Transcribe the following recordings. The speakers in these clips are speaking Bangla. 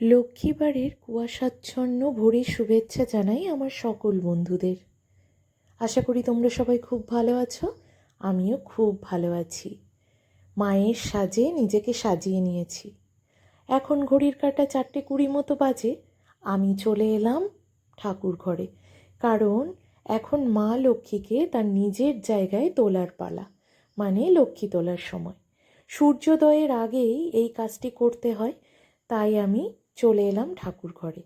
লক্ষ্মীবারের কুয়াশাচ্ছন্ন ভোরের শুভেচ্ছা জানাই আমার সকল বন্ধুদের। আশা করি তোমরা সবাই খুব ভালো আছো, আমিও খুব ভালো আছি। মায়ের সাজে নিজেকে সাজিয়ে নিয়েছি। এখন ঘড়ির কাঁটা চারটে কুড়ি মতো বাজে, আমি চলে এলাম ঠাকুর ঘরে। কারণ এখন মা লক্ষ্মীকে তার নিজের জায়গায় তোলার পালা মানে লক্ষ্মী তোলার সময়। সূর্যোদয়ের আগেই এই কাজটি করতে হয়, তাই আমি চলে এলাম ঠাকুর ঘরে।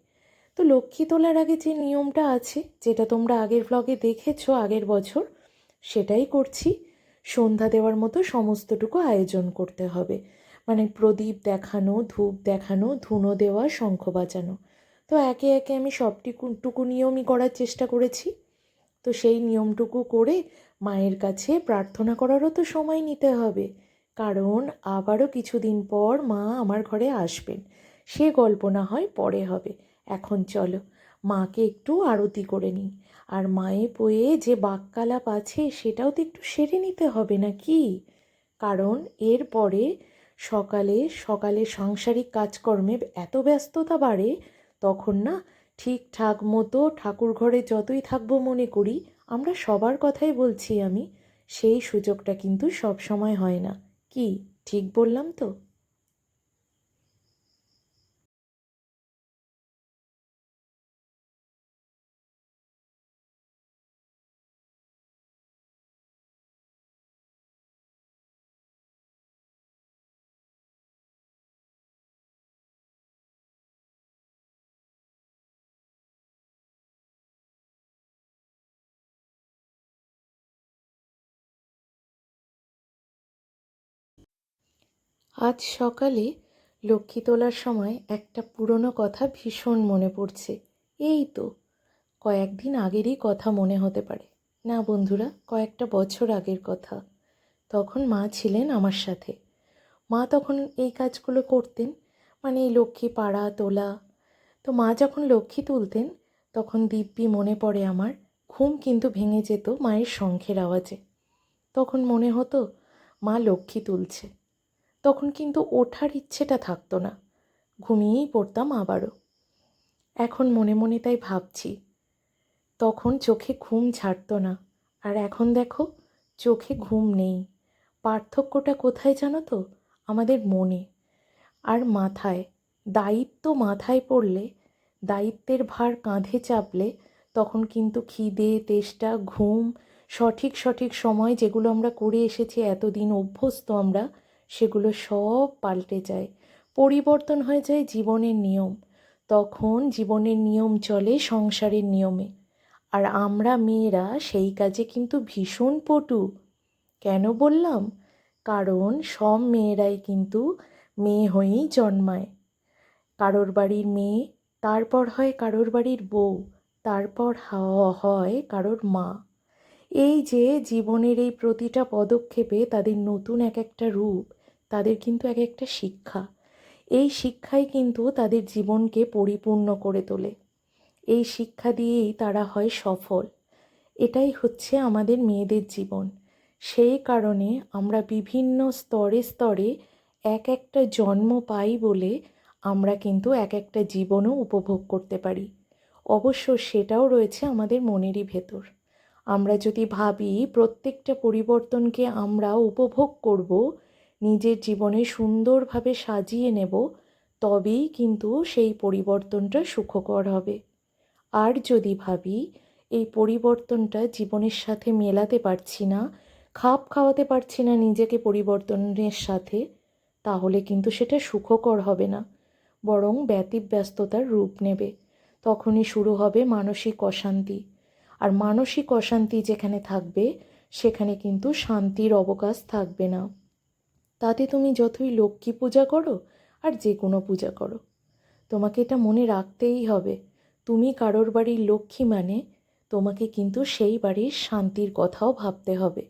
তো লক্ষ্মী তোলার আগে যে নিয়মটা আছে, যেটা তোমরা আগের ব্লগে দেখেছ আগের বছর, সেটাই করছি। সন্ধ্যা দেওয়ার মতো সমস্তটুকু আয়োজন করতে হবে। মানে প্রদীপ দেখানো, ধূপ দেখানো, ধুনো দেওয়া, শঙ্খ বাজানো। তো একে একে আমি সবটুকু নিয়মই করার চেষ্টা করেছি। তো সেই নিয়মটুকু করে মায়ের কাছে প্রার্থনা করারও তো সময় নিতে হবে। কারণ আবারও কিছুদিন পর মা আমার ঘরে আসবেন। সে গল্প না হয় পরে হবে। এখন চলো, মাকে একটু আরতি করে নিই। আর মায়ে বয়ে যে বাক্যালাপ আছে সেটাও তো একটু সেরে নিতে হবে না কি কারণ এরপরে সকালে সকালে সাংসারিক কাজকর্মে এত ব্যস্ততা বাড়ে, তখন না ঠিকঠাক মতো ঠাকুর ঘরে যতই থাকব মনে করি, আমরা সবার কথাই বলছি আমি। সেই সুযোগটা কিন্তু সব সময় হয় না। কি, ঠিক বললাম তো? আজ সকালে লক্ষ্মী তোলার সময় একটা পুরনো কথা ভীষণ মনে পড়ছে। এই তো, কয়েকদিন আগেরই কথা মনে হতে পারে। না বন্ধুরা, কয়েকটা বছর আগের কথা। তখন মা ছিলেন আমার সাথে। মা তখন এই কাজগুলো করতেন মানে এই লক্ষ্মী পাড়া তোলা। তো মা যখন লক্ষ্মী তুলতেন, তখন দিব্যি মনে পড়ে আমার, ঘুম কিন্তু ভেঙে যেত মায়ের শঙ্খের আওয়াজে। তখন মনে হতো, মা লক্ষ্মী তুলছে। তখন কিন্তু ওঠার ইচ্ছেটা থাকতো না। ঘুমিয়েই পড়তাম আবারও। এখন মনে মনে তাই ভাবছি। তখন চোখে ঘুম ছাড়তো না। আর এখন দেখো, চোখে ঘুম নেই। পার্থক্যটা কোথায় জানো তো? আমাদের মনে। আর মাথায়। দায়িত্ব মাথায় পড়লে, দায়িত্বের ভার কাঁধে চাপলে তখন কিন্তু খিদে, তেষ্টা, ঘুম, সঠিক সঠিক সময় যেগুলো আমরা করে এসেছি, এতদিন অভ্যস্ত আমরা সেগুলো সব পাল্টে যায়। পরিবর্তন হয়ে যায় জীবনের নিয়ম। তখন জীবনের নিয়ম চলে সংসারের নিয়মে। আর আমরা মেয়েরা সেই কাজে কিন্তু ভীষণ পটু। কেন বললাম? কারণ সব মেয়েরাই কিন্তু মেয়ে হয়েই জন্মায়। কারোর বাড়ির মেয়ে, তারপর হয় কারোর বাড়ির বউ, তারপর হয় কারোর মা। এই যে জীবনের এই প্রতিটা পদক্ষেপে তাদের নতুন এক একটা রূপ তাদের কিন্তু এক একটা শিক্ষা। এই শিক্ষাই কিন্তু তাদের জীবনকে পরিপূর্ণ করে তোলে। এই শিক্ষা দিয়েই তারা হয় সফল। এটাই হচ্ছে আমাদের মেয়েদের জীবন। সেই কারণে আমরা বিভিন্ন স্তরে স্তরে এক একটা জন্ম পাই বলে আমরা কিন্তু এক একটা জীবনও উপভোগ করতে পারি। অবশ্য সেটাও রয়েছে আমাদের মনেরই ভেতর। আমরা যদি ভাবি প্রত্যেকটা পরিবর্তনকে আমরা উপভোগ করব নিজের জীবনে সুন্দরভাবে সাজিয়ে নেব, তবেই কিন্তু সেই পরিবর্তনটা সুখকর হবে। আর যদি ভাবি, এই পরিবর্তনটা জীবনের সাথে মেলাতে পারছি না, খাপ খাওয়াতে পারছি না নিজেকে পরিবর্তনের সাথে, তাহলে কিন্তু সেটা সুখকর হবে না। বরং ব্যতিব্যস্ততার রূপ নেবে। তখনই শুরু হবে মানসিক অশান্তি। আর মানসিক অশান্তি যেখানে থাকবে, সেখানে কিন্তু শান্তির অবকাশ থাকবে না। তাতে তুমি যতই লক্ষ্মী পূজা করো আর যে কোনো পূজা করো। তোমাকে এটা মনে রাখতেই হবে। তুমি কারোর বাড়ির লক্ষ্মী মানে তোমাকে কিন্তু সেই বাড়ির শান্তির কথাও ভাবতে হবে।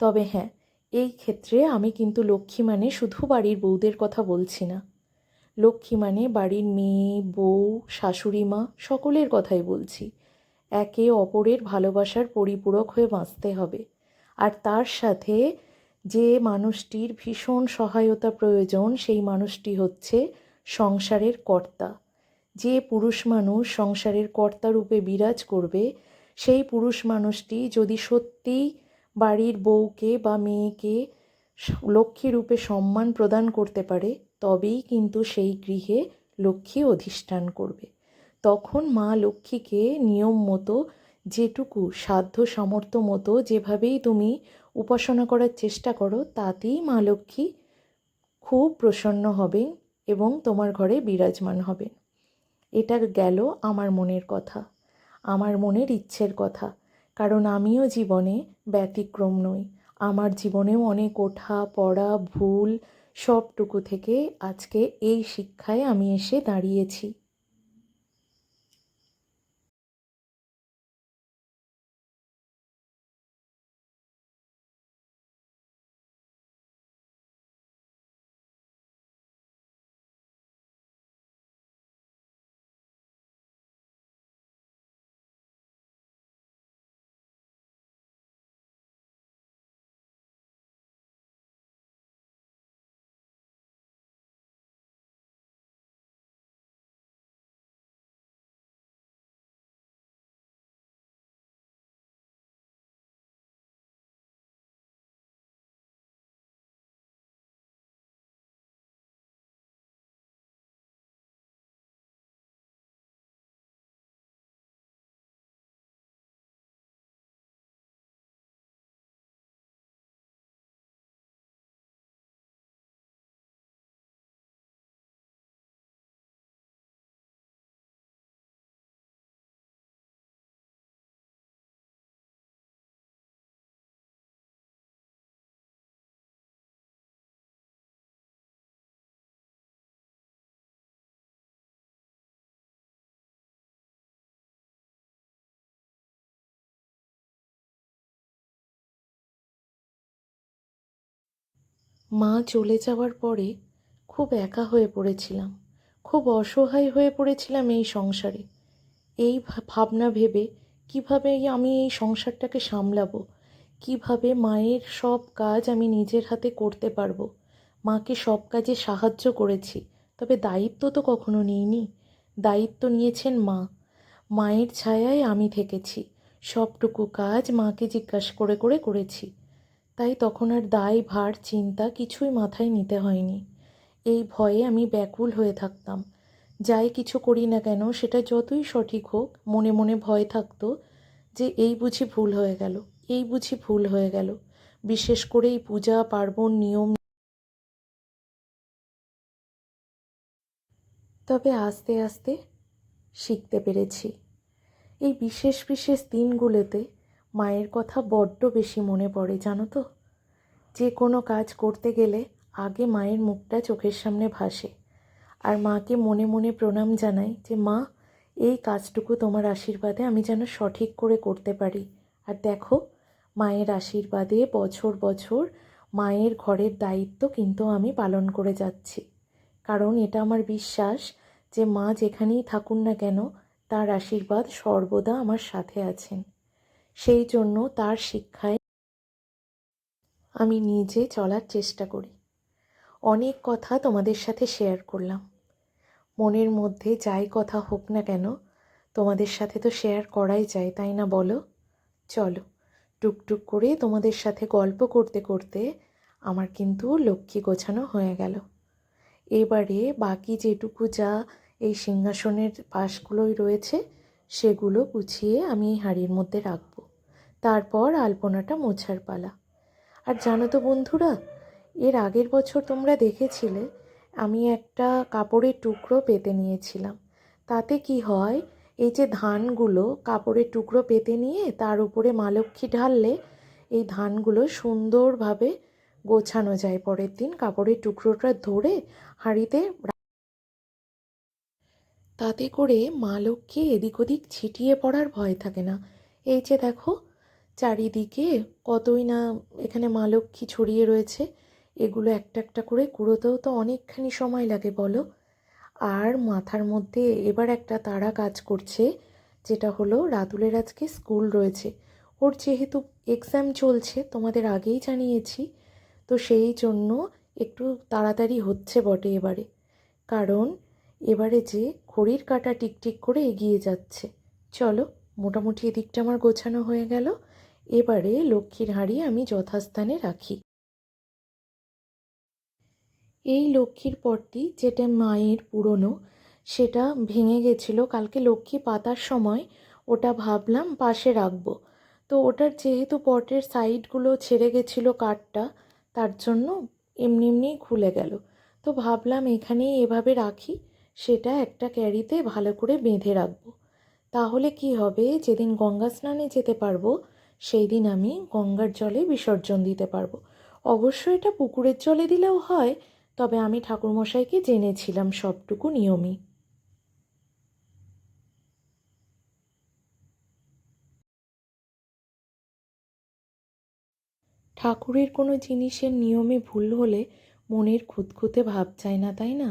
তবে হ্যাঁ এই ক্ষেত্রে আমি কিন্তু লক্ষ্মী মানে শুধু বাড়ির বউদের কথা বলছি না। লক্ষ্মী মানে বাড়ির মেয়ে, বউ, শাশুড়ি মা সকলের কথাই বলছি। একে অপরের ভালোবাসার পরিপূরক হয়ে বাঁচতে হবে। আর তার সাথে যে মানুষটির ভীষণ সহায়তা প্রয়োজন, সেই মানুষটি হচ্ছে সংসারের কর্তা। যে পুরুষ মানুষ সংসারের কর্তা রূপে বিরাজ করবে, সেই পুরুষ মানুষটি যদি সত্যিই বাড়ির বউকে বা মেয়েকে লক্ষ্মী রূপে সম্মান প্রদান করতে পারে, তবেই কিন্তু সেই গৃহে লক্ষ্মী অধিষ্ঠান করবে। তখন মা লক্ষ্মীকে নিয়ম মতো, যেটুকু সাধ্য সামর্থ্য মতো, যেভাবেই তুমি উপাসনা করার চেষ্টা করো, তাতেই মা লক্ষ্মী খুব প্রসন্ন হবেন এবং তোমার ঘরে বিরাজমান হবেন। এটা গেল আমার মনের কথা, আমার মনের ইচ্ছের কথা, কারণ আমিও জীবনে ব্যতিক্রম নই। আমার জীবনেও অনেক ওঠা, পড়া, ভুল সবটুকু থেকে আজকে এই শিক্ষায় আমি এসে দাঁড়িয়েছি। মা চলে যাওয়ার পরে খুব একা হয়ে পড়েছিলাম। খুব অসহায় হয়ে পড়েছিলাম এই সংসারে। এই ভাবনা ভেবে কীভাবে আমি এই সংসারটাকে সামলাবো? কীভাবে মায়ের সব কাজ আমি নিজের হাতে করতে পারব? মাকে সব কাজে সাহায্য করেছি, তবে দায়িত্ব তো কখনো নিইনি। দায়িত্ব নিয়েছেন মা। মায়ের ছায়ায় আমি থেকেছি। সবটুকু কাজ মাকে জিজ্ঞাসা করে করে করেছি। তাই তখন আর দায়, ভার, চিন্তা কিছুই মাথায় নিতে হয়নি। এই ভয়ে আমি ব্যাকুল হয়ে থাকতাম। যাই কিছু করি না কেন, সেটা যতই সঠিক হোক, মনে মনে ভয় থাকতো যে এই বুঝি ভুল হয়ে গেল, এই বুঝি ভুল হয়ে গেল। বিশেষ করে এই পূজা, পার্বণ, নিয়ম তবে আস্তে আস্তে শিখতে পেরেছি। এই বিশেষ বিশেষ দিনগুলোতে মায়ের কথা বড্ড বেশি মনে পড়ে, জানো তো? যে কোনো কাজ করতে গেলে আগে মায়ের মুখটা চোখের সামনে ভাসে আর মাকে মনে মনে প্রণাম জানাই যে, মা, এই কাজটুকু তোমার আশীর্বাদে আমি যেন সঠিক করে করতে পারি। আর দেখো, মায়ের আশীর্বাদে বছর বছর মায়ের ঘরের দায়িত্ব কিন্তু আমি পালন করে যাচ্ছি। কারণ এটা আমার বিশ্বাস যে মা যেখানেই থাকুন না কেন, তার আশীর্বাদ সর্বদা আমার সাথে আছেন। সেই জন্য তার শিক্ষায় আমি নিজে চলার চেষ্টা করি। অনেক কথা তোমাদের সাথে শেয়ার করলাম। মনের মধ্যে যাই কথা হোক না কেন, তোমাদের সাথে তো শেয়ার করাই যায়, তাই না বলো? চলো টুকটুক করে তোমাদের সাথে গল্প করতে করতে আমার কিন্তু লক্ষ্মী গোছানো হয়ে গেল। এবারে বাকি যেটুকু যা এই সিংহাসনের পাশগুলোই রয়েছে সেগুলো গুছিয়ে আমি এই হাঁড়ির মধ্যে রাখব। তারপর আলপনাটা মোছার পালা। আর জানো তো বন্ধুরা, এর আগের বছর তোমরা দেখেছিলে, আমি একটা কাপড়ের টুকরো পেতে নিয়েছিলাম। তাতে কি হয়, এই যে ধানগুলো কাপড়ের টুকরো পেতে নিয়ে তার উপরে মা লক্ষ্মী ঢাললে, এই ধানগুলো সুন্দরভাবে গোছানো যায় পরের দিন। কাপড়ের টুকরোটা ধরে হাঁড়িতে তাতে করে মা লক্ষ্মী এদিক ওদিক ছিটিয়ে পড়ার ভয় থাকে না। এই যে দেখো, চারিদিকে কতই না এখানে মা লক্ষ্মী ছড়িয়ে রয়েছে, এগুলো একটা একটা করে কুড়োতেও তো অনেকখানি সময় লাগে, বলো। আর মাথার মধ্যে এবার একটা তারা কাজ করছে, যেটা হলো রাতুলের আজকে স্কুল রয়েছে। ওর যেহেতু এক্সাম চলছে, তোমাদের আগেই জানিয়েছি, তো সেই জন্য একটু তাড়াতাড়ি হচ্ছে বটে এবারে। কারণ এবারে যে ঘড়ির কাঁটা টিকটিক করে এগিয়ে যাচ্ছে। চলো, মোটামুটি এদিকটা আমার গোছানো হয়ে গেল। এবারে লক্ষ্মীর হাঁড়ি আমি যথাস্থানে রাখি। এই লক্ষ্মীর পটটি যেটা মায়ের পুরনো, সেটা ভেঙে গেছিল। কালকে লক্ষ্মী পাতার সময় ওটা ভাবলাম পাশে রাখব। তো ওটার যেহেতু পটের সাইডগুলো ছেড়ে গেছিল কাঠটা, তার জন্য এমনি এমনিই খুলে গেল। তো ভাবলাম এখানেই এভাবে রাখি। সেটা একটা ক্যারিতে ভালো করে বেঁধে রাখব। তাহলে কি হবে? যেদিন গঙ্গা স্নানে যেতে পারব সেই দিন আমি গঙ্গার জলে বিসর্জন দিতে পারব। অবশ্য এটা পুকুরের জলে দিলেও হয়, তবে আমি ঠাকুরমশাইকে জেনেছিলাম সবটুকু নিয়মই। ঠাকুরের কোনো জিনিসের নিয়মে ভুল হলে মনের খুঁতখুঁতে ভাব চায় না, তাই না?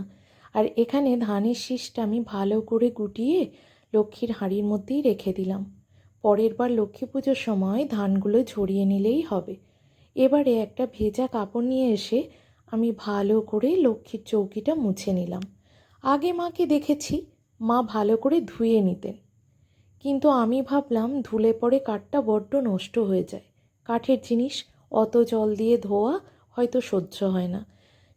আর এখানে ধানের শীষটা আমি ভালো করে গুটিয়ে লক্ষ্মীর হাঁড়ির মধ্যেই রেখে দিলাম। পরের বার লক্ষ্মী পুজোর সময় ধানগুলো ঝরিয়ে নিলেই হবে। এবারে একটা ভেজা কাপড় নিয়ে এসে আমি ভালো করে লক্ষ্মীর চৌকিটা মুছে নিলাম। আগে মাকে দেখেছি, মা ভালো করে ধুয়ে নিতেন। কিন্তু আমি ভাবলাম ধুলে পরে কাঠটা বড্ড নষ্ট হয়ে যায়। কাঠের জিনিস অত জল দিয়ে ধোয়া হয়তো সহ্য হয় না।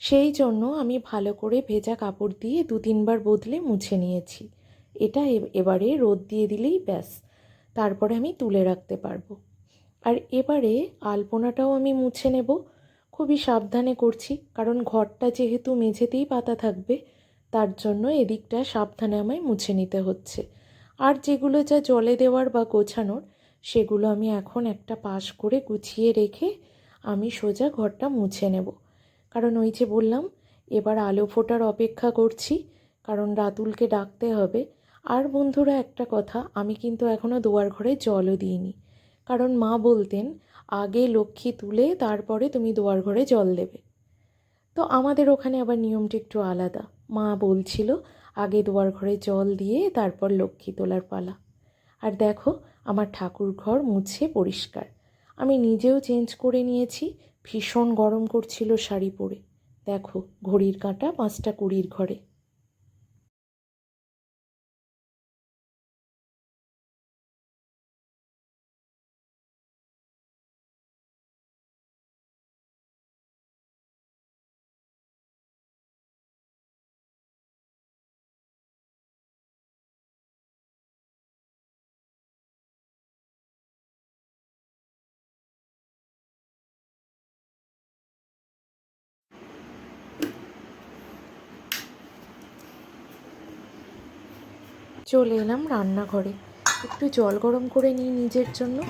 সেই জন্য আমি ভালো করে ভেজা কাপড় দিয়ে দু তিনবার বদলে মুছে নিয়েছি। এটা এবারে রোদ দিয়ে দিলেই ব্যাস। তারপরে আমি তুলে রাখতে পারব। আর এবারে আলপনাটাও আমি মুছে নেব। খুবই সাবধানে করছি, কারণ ঘরটা যেহেতু মেঝেতেই পাতা থাকবে, তার জন্য এদিকটা সাবধানে আমায় মুছে নিতে হচ্ছে। আর যেগুলো যা জলে দেওয়ার বা গোছানোর, সেগুলো আমি এখন একটা পাশ করে গুছিয়ে রেখে আমি সোজা ঘরটা মুছে নেব। কারণ ওই যে বললাম, এবার আলো ফোটার অপেক্ষা করছি, কারণ রাতুলকে ডাকতে হবে। আর বন্ধুরা, একটা কথা, আমি কিন্তু এখনও দুয়ার ঘরে জলও দিইনি। কারণ মা বলতেন, আগে লক্ষ্মী তুলে তারপরে তুমি দুয়ার ঘরে জল দেবে। তো আমাদের ওখানে আবার নিয়মটা একটু আলাদা। মা বলছিল, আগে দুয়ার ঘরে জল দিয়ে তারপর লক্ষ্মী তোলার পালা। আর দেখো, আমার ঠাকুর ঘর মুছে পরিষ্কার। আমি নিজেও চেঞ্জ করে নিয়েছি ভীষণ গরম করছিল শাড়ি পরে। দেখো ঘড়ির কাঁটা পাঁচটা কুড়ির ঘরে। চলে এলাম রান্নাঘরে। একটু জল গরম করে নিই নিজের জন্য।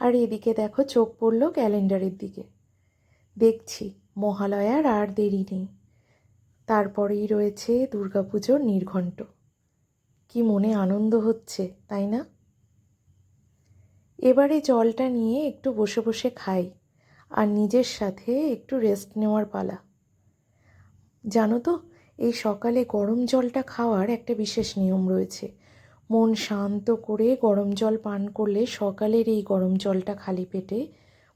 আর এদিকে দেখো চোখ পড়ল ক্যালেন্ডারের দিকে। দেখছি মহালয়ার আর দেরি নেই। তারপরেই রয়েছে দুর্গাপুজোর নির্ঘণ্ট। কি মনে আনন্দ হচ্ছে, তাই না? এবারে জলটা নিয়ে একটু বসে বসে খাই আর নিজের সাথে একটু রেস্ট নেওয়ার পালা। জানো তো, এই সকালে গরম জলটা খাওয়ার একটা বিশেষ নিয়ম রয়েছে। মন শান্ত করে গরম জল পান করলে সকালের এই গরম জলটা খালি পেটে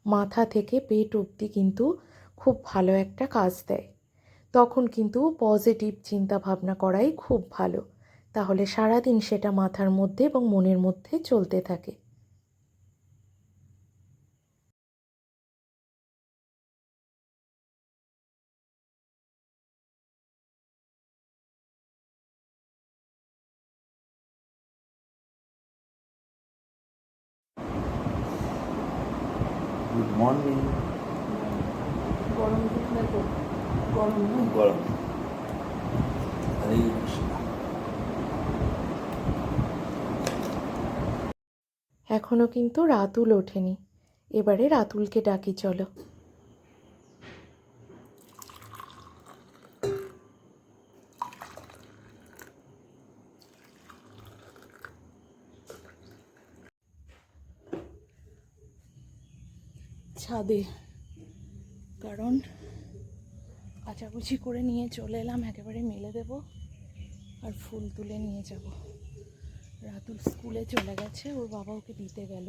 মাথা থেকে পেট অবধি কিন্তু খুব ভালো একটা কাজ দেয়। তখন কিন্তু পজিটিভ চিন্তা ভাবনা করাই খুব ভালো। তাহলে সারাদিন সেটা মাথার মধ্যে এবং মনের মধ্যে চলতে থাকে গুড মর্নিং গরম গরম গরম হরে কৃষ্ণ এখনও কিন্তু রাতুল ওঠেনি। এবারে রাতুলকে ডাকি, চলো। ছাদে। কারণ কাচাকুচি করে নিয়ে চলে এলাম, একেবারে মেলে দেব আর ফুল তুলে নিয়ে যাব। রাতুল স্কুলে চলে গেছে, ওর বাবা ওকে দিতে গেল।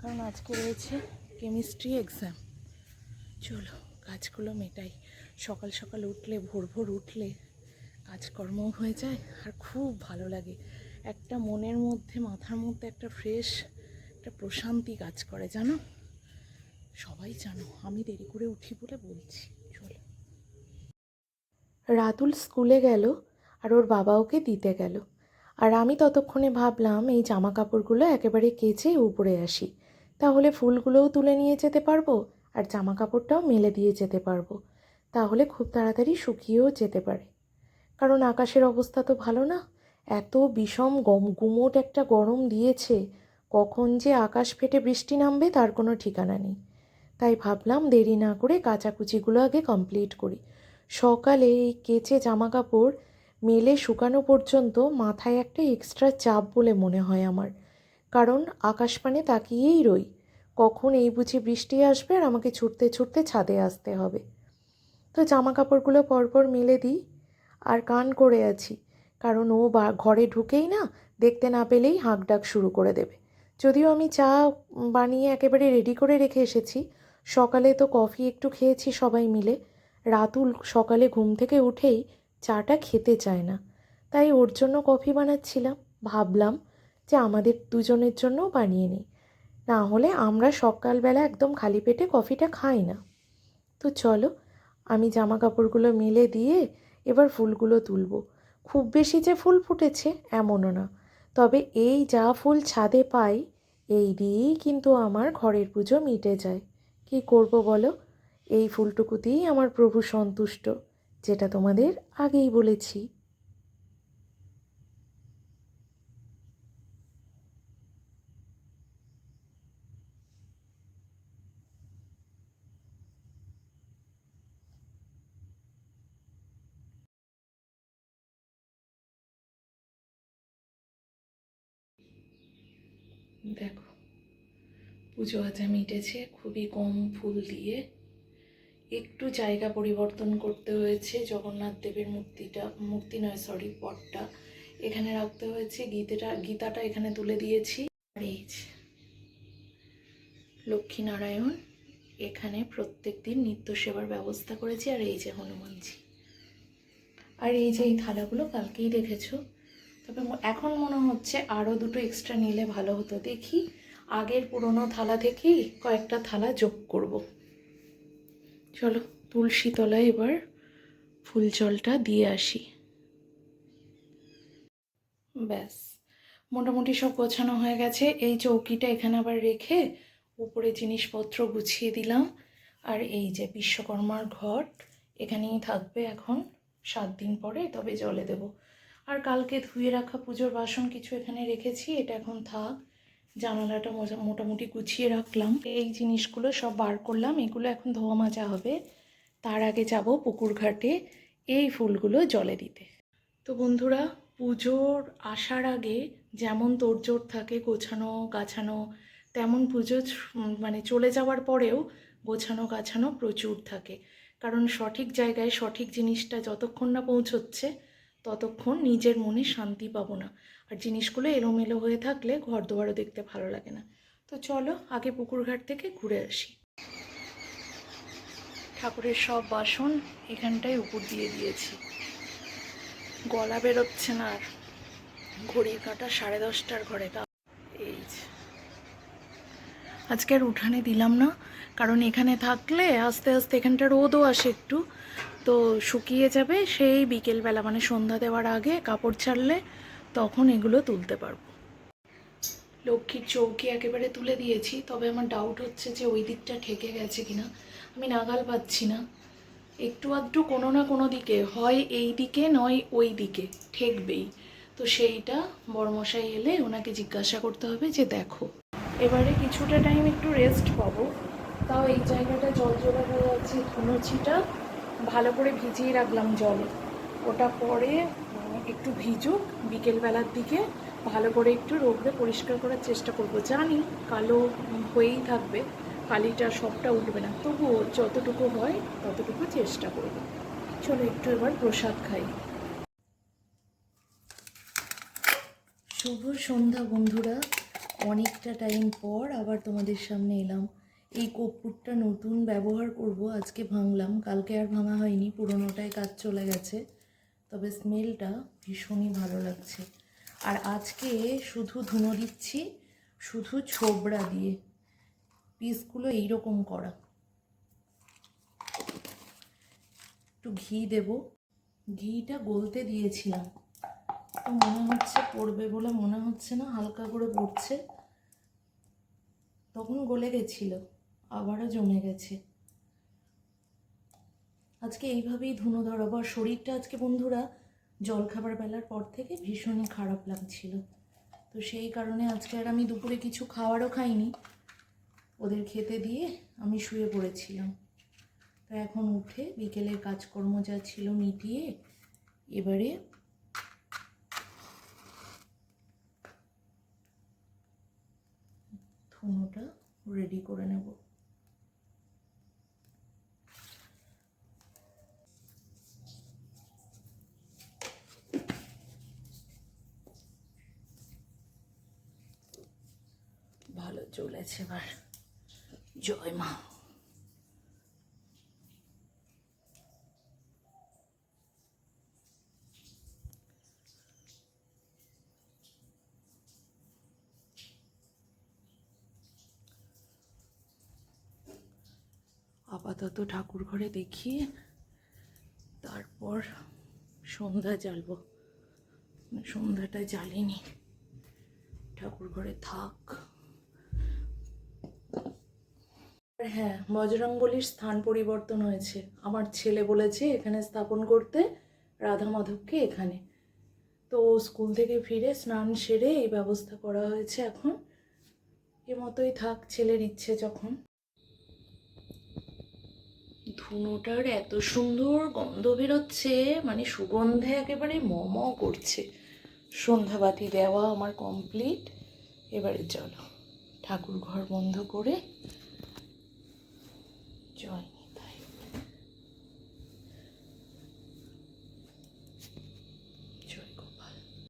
কারণ আজকে রয়েছে কেমিস্ট্রি এক্সাম চলো, কাজগুলো মেটাই। সকাল সকাল উঠলে, ভোর ভোর উঠলে কাজকর্মও হয়ে যায়, আর খুব ভালো লাগে। একটা মনের মধ্যে, মাথার মধ্যে একটা ফ্রেশ একটা প্রশান্তি কাজ করে, জানো? সবাই জানো, আমি দেরি করে উঠি বলে বলছি। চলো। রাতুল স্কুলে গেল, আর ওর বাবা ওকে দিতে গেল। আর আমি ততক্ষণে ভাবলাম, এই জামা কাপড়গুলো একেবারে কেচে উপরে আসি। তাহলে ফুলগুলোও তুলে নিয়ে যেতে পারব আর জামা কাপড়টাও মেলে দিয়ে যেতে পারব। তাহলে খুব তাড়াতাড়ি শুকিয়েও যেতে পারে। কারণ আকাশের অবস্থা তো ভালো না। এত বিষম গম গুমোট একটা গরম দিয়েছে। কখন যে আকাশ ফেটে বৃষ্টি নামবে তার কোনো ঠিকানা নেই। তাই ভাবলাম দেরি না করে কাচাকুচিগুলো আগে কমপ্লিট করি। সকালে এই কেচে জামা কাপড় মেলে শুকানো পর্যন্ত মাথায় একটা এক্সট্রা চাপ বলে মনে হয় আমার। কারণ আকাশপানে তাকিয়েই রই। কখন এই বুঝি বৃষ্টি আসবে আর আমাকে ছুটতে ছুটতে ছাদে আসতে হবে। তো জামা কাপড়গুলো পরপর মেলে দিই আর কান করে আছি। কারণ ও বা, ঘরে ঢুকেই না, দেখতে না পেলেই হাঁক ডাক শুরু করে দেবে। যদিও আমি চা বানিয়ে একেবারে রেডি করে রেখে এসেছি, সকালে তো কফি একটু খেয়েছি সবাই মিলে। রাতুল সকালে ঘুম থেকে উঠেই চাটা খেতে চায় না। তাই ওর জন্য কফি বানাচ্ছিলাম। ভাবলাম যে আমাদের দুজনের জন্যও বানিয়ে নিই। না হলে আমরা সকালবেলা একদম খালি পেটে কফিটা খাই না। তো চলো, আমি জামা কাপড়গুলো মেলে দিয়ে এবার ফুলগুলো তুলবো। খুব বেশি যে ফুল ফুটেছে এমনও না। তবে এই যা ফুল ছাদে পাই, এই দিয়েই কিন্তু আমার ঘরের পুজো মিটে যায়। কি করব বলো? এই ফুলটুকুতেই আমার প্রভু সন্তুষ্ট। যেটা তোমাদের আগেই বলেছি। দেখো পুজো আজা মিটেছে খুবই কম ফুল দিয়ে। একটু জায়গা পরিবর্তন করতে হয়েছে। জগন্নাথ দেবের মূর্তিটা, মূর্তি নয় সরি পটটা এখানে রাখতে হয়েছে। গীতাটা গীতাটা এখানে তুলে দিয়েছি। আর এই লক্ষ্মীনারায়ণ এখানে প্রত্যেক দিন নিত্য সেবার ব্যবস্থা করেছি। আর এই যে হনুমানজি। আর এই যে এই থালাগুলো কালকেই দেখেছ। তবে এখন মনে হচ্ছে আরও দুটো এক্সট্রা নিলে ভালো হতো। দেখি আগের পুরনো থালা থেকেই কয়েকটা থালা যোগ করব। চলো তুলসী তলায় এবার ফুল জলটা দিয়ে আসি। ব্যাস, মোটামুটি সব গোছানো হয়ে গেছে। এই চৌকিটা এখানে আবার রেখে উপরে জিনিসপত্র গুছিয়ে দিলাম। আর এই যে বিশ্বকর্মার ঘট, এখানেই থাকবে এখন। সাত দিন পরে তবে জলে দেব। আর কালকে ধুয়ে রাখা পুজোর বাসন কিছু এখানে রেখেছি, এটা এখন থাক। জানালাটা মোটামুটি গুছিয়ে রাখলাম। এই জিনিসগুলো সব বার করলাম। এগুলো এখন ধোয়া মাজা হবে। তার আগে যাব পুকুর ঘাটে এই ফুলগুলো জলে দিতে। তো বন্ধুরা, পুজোর আসার আগে যেমন তোড়জোড় থাকে গোছানো, গাছানো, তেমন পুজো মানে চলে যাওয়ার পরেও গোছানো, গাছানো প্রচুর থাকে। কারণ সঠিক জায়গায় সঠিক জিনিসটা যতক্ষণ না পৌঁছচ্ছে ততক্ষণ নিজের মনে শান্তি পাবো না। আর জিনিসগুলো এলোমেলো হয়ে থাকলে ঘর দুয়ারও দেখতে ভালো লাগে না। তো চলো, আগে পুকুরঘাট থেকে ঘুরে আসি। ঠাকুরের সব বাসন এখানটায় উপর দিয়ে দিয়েছি। গলা বেরোচ্ছে না আর। ঘড়ির কাঁটা সাড়ে দশটার ঘরে তা এই আজকে আর উঠানে দিলাম না, কারণ এখানে থাকলে আস্তে আস্তে এখানটা রোদও আসে একটু। তো শুকিয়ে যাবে, সেই বিকেলবেলা মানে সন্ধ্যা দেওয়ার আগে কাপড় ছাড়লে তখন এগুলো তুলতে পারব। লক্ষ্মীর চৌকি একেবারে তুলে দিয়েছি, তবে আমার ডাউট হচ্ছে যে ওই দিকটা ঠেকে গেছে কিনা। আমি নাগাল পাচ্ছি না। একটু আধটু কোনো না কোনো দিকে, হয় এই দিকে, নয় ওই দিকে, ঠেকবেই। তো সেইটা বড়মশাই এলে ওনাকে জিজ্ঞাসা করতে হবে যে দেখো। এবারে কিছুটা টাইম একটু রেস্ট পাবো। তাও এই জায়গাটা জল জলা হয়ে যাচ্ছে ধুনুচিটা ভালো করে ভিজিয়ে রাখলাম জলে। ওটা পরে একটু ভিজুক, বিকেলবেলার দিকে ভালো করে একটু রোদে পরিষ্কার করার চেষ্টা করব। জানি কালো হয়েই থাকবে, কালিটা সবটা উঠবে না। তবুও যতটুকু হয় ততটুকু চেষ্টা করব। চলো একটু এবার প্রসাদ খাই। শুভ সন্ধ্যা বন্ধুরা। অনেকটা টাইম পর আবার তোমাদের সামনে এলাম। এই কর্পূরটা নতুন ব্যবহার করব, আজকে ভাঙলাম। কালকে আর ভাঙা হয়নি পুরোনোটায় কাজ চলে গেছে। তবে স্মেলটা ভীষণই ভালো লাগছে। আর আজকে শুধু ধুনো দিচ্ছি, শুধু ছোবড়া দিয়ে। পিসগুলো এইরকম করা। একটু ঘি দেব। ঘিটা গলতে দিয়েছিলাম। তো মনে হচ্ছে পড়বে বলে মনে হচ্ছে না, হালকা করে পড়ছে। তখন গলে গেছিল। আবারও জমে গেছে। আজকে এইভাবেই ধুনো ধরাবো। আর শরীরটা আজকে বন্ধুরা জল খাবার বেলার পর থেকে ভীষণই খারাপ লাগছিল। তো সেই কারণে আজকে আর আমি দুপুরে কিছু খাওয়ারও খাইনি। ওদের খেতে দিয়ে আমি শুয়ে পড়েছিলাম। তো এখন উঠে বিকেলের কাজকর্ম যা ছিল মিটিয়ে এবারে ধুনোটা রেডি করে নেব। চলেছে এবার। জয় মা। আপাতত ঠাকুর ঘরে দেখিয়ে তারপর সন্ধ্যা জ্বালবো। সন্ধ্যাটা জ্বালিনি। ঠাকুর ঘরে থাক। হ্যাঁ বজরংবলির স্থান পরিবর্তন হয়েছে। আমার ছেলে বলেছে এখানে স্থাপন করতে রাধা মাধবকে এখানে। তো স্কুল থেকে ফিরে স্নান সেরে এই ব্যবস্থা করা হয়েছে এখন। এ মতোই থাক ছেলের ইচ্ছে যখন। ধুনোটার এত সুন্দর গন্ধ বেরোচ্ছে মানে সুগন্ধে একেবারে মম করছে। সন্ধ্যাবাতি দেওয়া আমার কমপ্লিট এবারে চলো ঠাকুর ঘর বন্ধ করে জয়